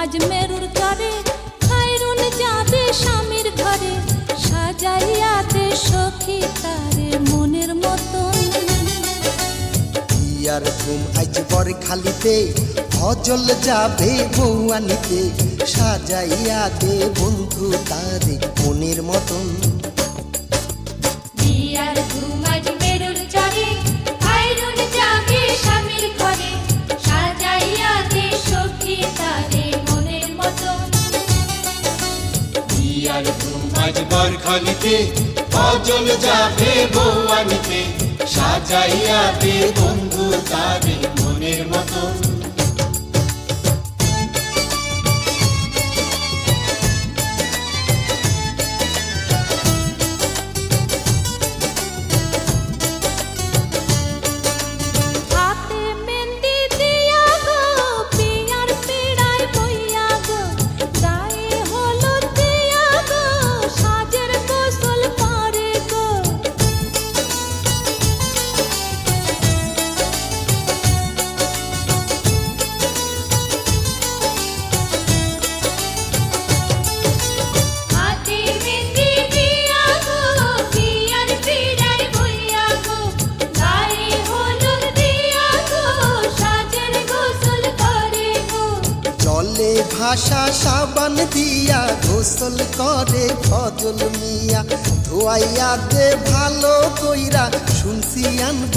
আজ মেরুর ঘরে খায়রুন যাতে স্বামীর ঘরে, সাজাইয়াতে সখী তারে মনের মতন। আর ঘুম আজ পরে খালিতে, অজল যাবে বউ আনিতে সাজাইয়াতে বন্ধু তারে মনের মতন। আর আজ বরখালিতে অজল যাবে বৌয়ানিতে সাজাইয়া দে বন্ধু তাদের বলে ভাষা সাবান দিয়া গোসল করে ফজল মিয়া। ধোয়াইয়া দে ভালো কইরা শুনছি আনব